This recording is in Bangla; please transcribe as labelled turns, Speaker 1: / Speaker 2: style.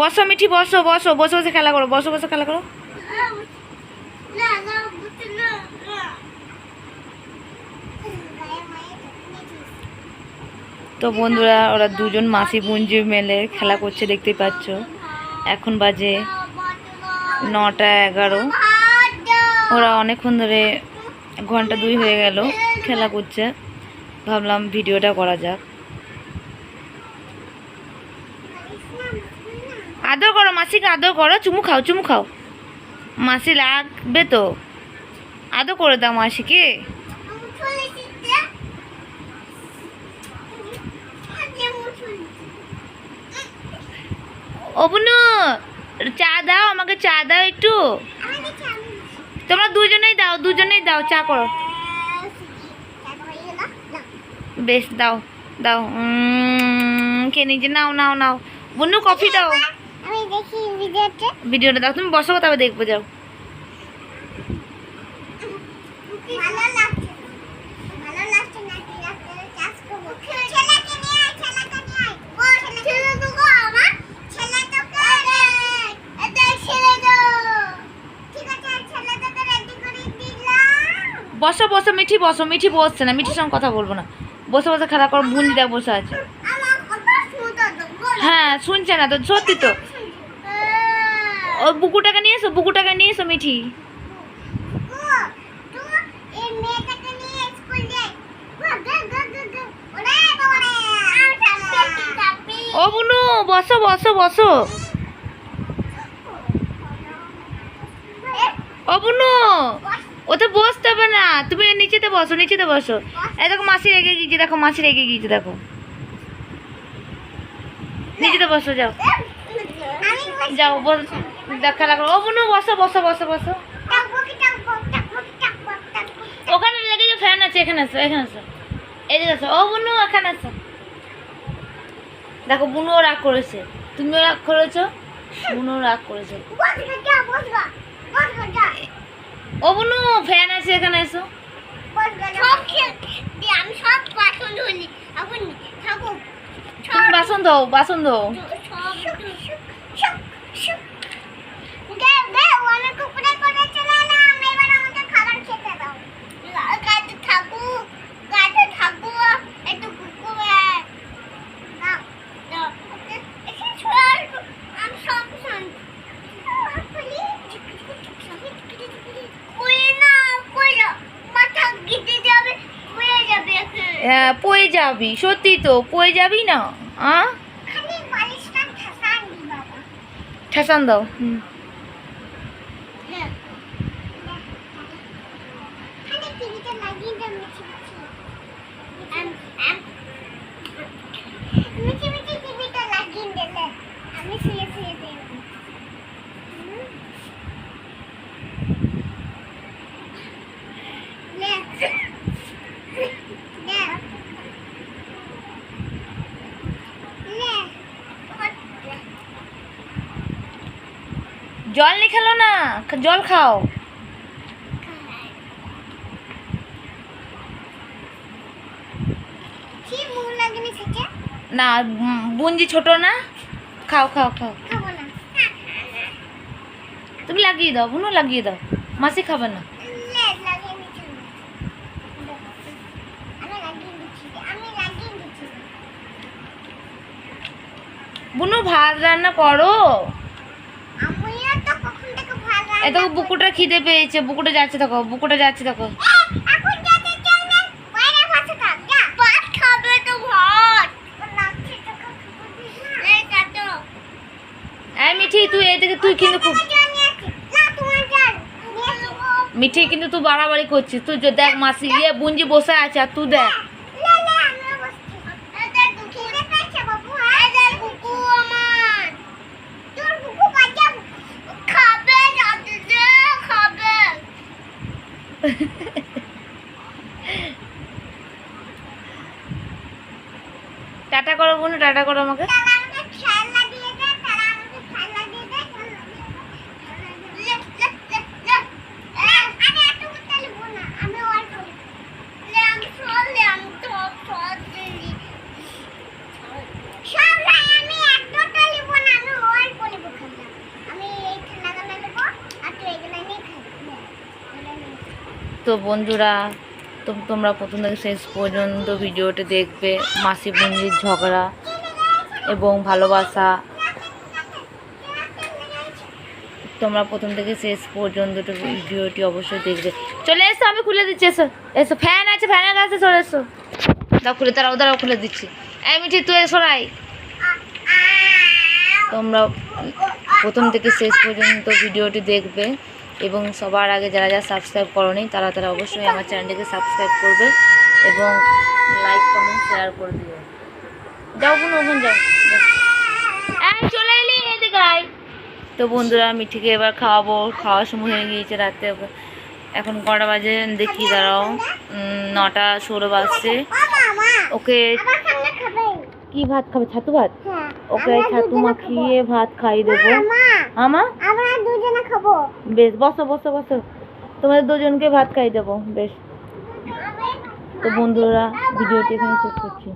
Speaker 1: বসো মিঠি, বসো বসো, বসে বসে খেলা করো, বসো, বসে খেলা করো। তো বন্ধুরা, ওরা দুজন মাসি পুঞ্জি মেলে খেলা করছে দেখতেই পাচ্ছ। এখন বাজে নটা এগারো। ওরা অনেকক্ষণ ধরে ঘণ্টা দুই হয়ে গেল খেলা করছে। ভাবলাম ভিডিওটা করা যাক। মাসিকে আদর করো, চুমু খাও চুমু খাও। মাসি লাগবে তো? আদর করে দাও মাসিকে। ও বুনু, চা দাও, আমাকে চা দাও একটু। তোমরা দুজনেই দাও দুজনেই দাও, চা করো। বেশ, দাও দাও। কে নিজে নাও নাও নাও। বুনু, কফি দাও।
Speaker 2: দেখি ভিডিওতে।
Speaker 1: ভিডিওটা দাও তুমি বসো তবে দেখব যাও।
Speaker 2: ভালো লাগছে। ভালো লাগছে নাকি? রাস্তায় চাষ করব। ছেলেকে নিয়ে আয় ছেলেকে নিয়ে আয়। ও ছেলে তো গো আমার ছেলে তো করে। এটা ছেলে তো। ঠিক আছে ছেলে তোকে রেডি করে দিলাম।
Speaker 1: বসো বসো মিঠি বসো মিঠি বসছে না মিঠির সঙ্গে কথা বলব না। বসে বসে খেলা করো বুন্দিটা বসে আছে। হ্যাঁ শুনছে না তো সত্যি তো। ও বুকুটাকে নিয়ে এসো বুকুটাকে নিয়ে এসো মিঠি ও বুনু বসো বসো বসো ও বুনু ওতে বসতে হবে না তুমি নিচেতে বসো নিচেতে বসো এই দেখো মাসি রেগে গিয়েছে দেখো মাসি রেগে গিয়েছে দেখো নিচেতে বসো যাও যাও বস দেখা লাগল। ও বুনু, বসো বসো বসো বসো। ওখানে লেগে যে ফ্যান আছে, এখানে আসো এখানে আসো। এদিকে আসো ও বুনু, এখানে আসো। দেখো, বুনুও রাগ করেছে। তুমিও রাগ করেছ, বুনুও রাগ করেছে। ও বুনু ফ্যান আছে, এখানে এসো
Speaker 2: বাসন এখন
Speaker 1: বাসন দাও হ্যাঁ পয়ে যাবি সত্যি তো পয়ে যাবি না আ
Speaker 2: খালি বালিশটা ঠাসান দি বাবা
Speaker 1: ঠেসান দাও। হুম। জল নিয়ে খেলো না? জল খাও। না বুঞ্জি ছোট না? খাও খাও খাও। তুমি লাগিয়ে দাও বুনু লাগিয়ে দাও। মাসি খাবে না। বুনু ভাত রান্না করো।
Speaker 2: থেকে ভালো
Speaker 1: এ দেখো বুকুটা খিদে পেয়েছে বুকুটা যাচ্ছে দেখো বুকুটা যাচ্ছে দেখো। মিঠি তুই এদিকে তুই কিন্তু খুব
Speaker 2: নেব
Speaker 1: মিঠি কিন্তু তুই বাড়াবাড়ি করছিস। তুই যে দেখ মাসি ইয়ে বুঞ্জি বসে আছে আর তুই দেখ
Speaker 2: লে লে আমিও বসছি এদের দুঃখী দেখাচ্ছে বাবু এদের বুকু আমার তোর বুকু বাজা খাবে যাতে যে খাবে
Speaker 1: টাটা করো বোন টাটা করো আমাকে
Speaker 2: তারা আমাকে খেয়াল লাগিয়ে দেয় তারা আমাকে খেয়াল লাগিয়ে দেয় লে লে লে লে আমি এত করতে লিখব না আমি অল্প লে আমি সব লে আমি সব সব দিলি সব লাই আমি একটাটা লিখব না আমি অল্প
Speaker 1: বন্ধুরা তো তোমরা প্রথম থেকে শেষ পর্যন্ত ভিডিওটি দেখবে। মাসি বোনজির ঝগড়া এবং ভালোবাসা। তোমরা প্রথম থেকে শেষ পর্যন্ত ভিডিওটি অবশ্যই দেখবে। চলে এসো, আমি খুলে দিচ্ছি, এসো এসো, ফ্যান আছে ফ্যানের কাছে চলে এসো। দাও খুলে তারাও দাঁড়াও, খুলে দিচ্ছি। এই মিঠি, তুই এসো রাই তোমরা প্রথম থেকে শেষ পর্যন্ত ভিডিওটি দেখবে। এবং সবার আগে যারা যারা সাবস্ক্রাইব করনি তারা তারা অবশ্যই আমার চ্যানেলটিকে সাবস্ক্রাইব করবে এবং লাইক কমেন্ট শেয়ার করে দিও। যাও বোন ওখানে যাও। চলে এলি এদিকে আয়। তো বন্ধুরা মিঠিকে এবার খাওয়াবো। খাওয়ার সময় হয়ে গিয়েছে রাতে এখন কটা বাজে? দেখি দাঁড়াও। নটা ষোলো বাজছে। ওকে কি ভাত খাবে? ছাতু ভাত?
Speaker 2: হ্যাঁ।
Speaker 1: ওকে ছাতু মাখিয়ে ভাত খাইয়ে দেবো। আমা
Speaker 2: খাব?
Speaker 1: বেশ, বসো বসো বসো। তোমাদের দুজনকে ভাত খাই দেবো, বেশ। তো বন্ধুরা, ভিডিওটি এখানে শেষ করছি।